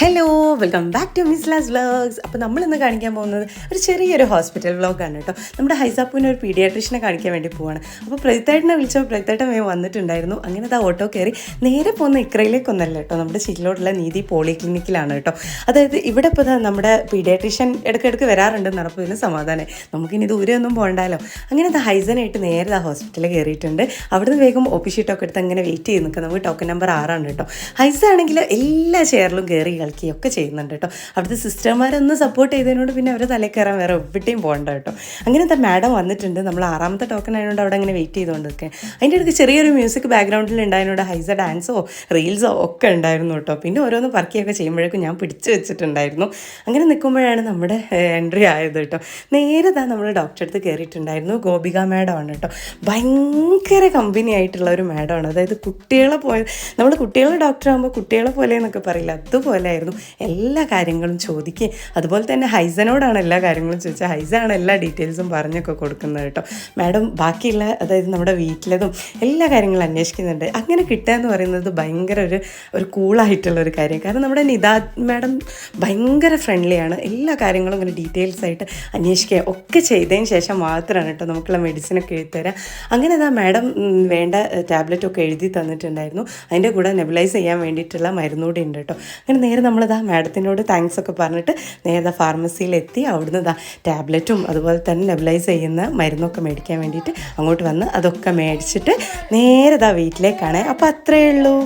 Hello welcome back to മിസ്ലാസ് vlogs അപ്പോൾ നമ്മൾ ഇന്ന് കാണിക്കാൻ പോകുന്നത് ഒരു ചെറിയൊരു ഹോസ്പിറ്റൽ വ്ലോഗാണ് കേട്ടോ നമ്മുടെ ഹൈസാപ്പൂവിനെ ഒരു പീഡിയാട്രീഷനെ കാണിക്കാൻ വേണ്ടി പോവാണ്. അപ്പോൾ പ്രതിത്തായിട്ടിനെ വിളിച്ചപ്പോൾ പ്രതിത്തായിട്ട് വേഗം വന്നിട്ടുണ്ടായിരുന്നു. അങ്ങനെ ആ ഓട്ടോ കയറി നേരെ പോകുന്ന ഇക്രയിലേക്കൊന്നല്ല കേട്ടോ നമ്മുടെ ചില്ലോടുള്ള നീതി പോളിക്ലിനിക്കിലാണ് കേട്ടോ അതായത് ഇവിടെ ഇപ്പോൾ നമ്മുടെ പീഡിയാട്രീഷ്യൻ ഇടയ്ക്കിടയ്ക്ക് വരാറുണ്ട് അപ്പോൾ ഇതിന് സമാധാനം. നമുക്കിനി ദൂരെയൊന്നും പോകണ്ടല്ലോ അങ്ങനെ അത് ഹൈസനായിട്ട് നേരെ ആ ഹോസ്പിറ്റലിൽ കയറിയിട്ടുണ്ട്. അവിടുന്ന് വേഗം ഒ പി എടുത്ത് അങ്ങനെ വെയിറ്റ് ചെയ്ത് നിൽക്കുക നമുക്ക് ടോക്കൺ നമ്പർ ആറാണ് കേട്ടോ ഹൈസ ആണെങ്കിൽ എല്ലാ ചെയറിലും കയറി കളിക്കുകയും ഒക്കെ ചെയ്യുന്നുണ്ട് കേട്ടോ. അവിടുത്തെ സിസ്റ്റർമാരൊന്ന് സപ്പോർട്ട് ചെയ്തതിനോട് പിന്നെ അവരെ തലയിൽ കയറാൻ വേറെ എവിടെയും പോകണ്ട കേട്ടോ. അങ്ങനത്തെ മാഡം വന്നിട്ടുണ്ട്. നമ്മൾ ആറാമത്തെ ടോക്കൺ ആയതുകൊണ്ട് അവിടെ അങ്ങനെ വെയിറ്റ് ചെയ്തുകൊണ്ട് നിൽക്കുക അതിന്റെ ഇടയ്ക്ക് ചെറിയൊരു മ്യൂസിക് ബാക്ക്ഗ്രൗണ്ടിൽ ഉണ്ടായതിനോട് ഹൈസ ഡാൻസോ റീൽസോ ഒക്കെ ഉണ്ടായിരുന്നു കേട്ടോ. പിന്നെ ഓരോന്ന് പറക്കിയൊക്കെ ചെയ്യുമ്പോഴേക്കും ഞാൻ പിടിച്ചു വെച്ചിട്ടുണ്ടായിരുന്നു. അങ്ങനെ നിൽക്കുമ്പോഴാണ് നമ്മുടെ എൻട്രി ആയത് കേട്ടോ. നേരെ താ നമ്മൾ ഡോക്ടറെ അടുത്ത് കയറിയിട്ടുണ്ടായിരുന്നു. ഗോപിക മാഡമാണ് കേട്ടോ. ഭയങ്കര കമ്പനി ആയിട്ടുള്ള ഒരു മാഡമാണ് അതായത് കുട്ടികളെ പോലെ നമ്മൾ കുട്ടികളെ ഡോക്ടറാകുമ്പോൾ കുട്ടികളെ പോലെ എന്നൊക്കെ പറയില്ല? അതുപോലെ ആയിരുന്നു. എല്ലാ കാര്യങ്ങളും ചോദിക്കുകയും അതുപോലെ തന്നെ ഹൈസനോടാണ് എല്ലാ കാര്യങ്ങളും ചോദിച്ചാൽ ഹൈസാണ് എല്ലാ ഡീറ്റെയിൽസും പറഞ്ഞൊക്കെ കൊടുക്കുന്നത് കേട്ടോ. മാഡം ബാക്കിയുള്ള അതായത് നമ്മുടെ വീട്ടിലതും എല്ലാ കാര്യങ്ങളും അന്വേഷിക്കുന്നുണ്ട്. അങ്ങനെ കിട്ടുക എന്ന് പറയുന്നത് ഭയങ്കര ഒരു ഒരു കൂളായിട്ടുള്ള ഒരു കാര്യം. കാരണം നമ്മുടെ നിതാ മാഡം ഭയങ്കര ഫ്രണ്ട്ലിയാണ് എല്ലാ കാര്യങ്ങളും ഇങ്ങനെ ഡീറ്റെയിൽസ് ആയിട്ട് അന്വേഷിക്കുക ഒക്കെ ചെയ്തതിന് ശേഷം മാത്രമാണ് കേട്ടോ നമുക്കുള്ള മെഡിസിനൊക്കെ എഴുതിത്തരാം അങ്ങനെ അതാ മാഡം വേണ്ട ടാബ്ലറ്റ് ഒക്കെ എഴുതി തന്നിട്ടുണ്ടായിരുന്നു. അതിന്റെ കൂടെ നെബിലൈസ് ചെയ്യാൻ വേണ്ടിയിട്ടുള്ള മരുന്നുകൂടി ഉണ്ട് കേട്ടോ. അങ്ങനെ നേരെ നമ്മളിതാ മാഡത്തിനോട് താങ്ക്സ് ഒക്കെ പറഞ്ഞിട്ട് നേരെ ഫാർമസിയിലെത്തി അവിടുന്ന് ഇതാ ടാബ്ലറ്റും അതുപോലെ തന്നെ ലെബലൈസ് ചെയ്യുന്ന മരുന്നൊക്കെ മേടിക്കാൻ വേണ്ടിയിട്ട് അങ്ങോട്ട് വന്ന് അതൊക്കെ മേടിച്ചിട്ട് നേരെ ഇതാ വീട്ടിലേക്കാണ്. അപ്പോൾ അത്രയേ ഉള്ളൂ.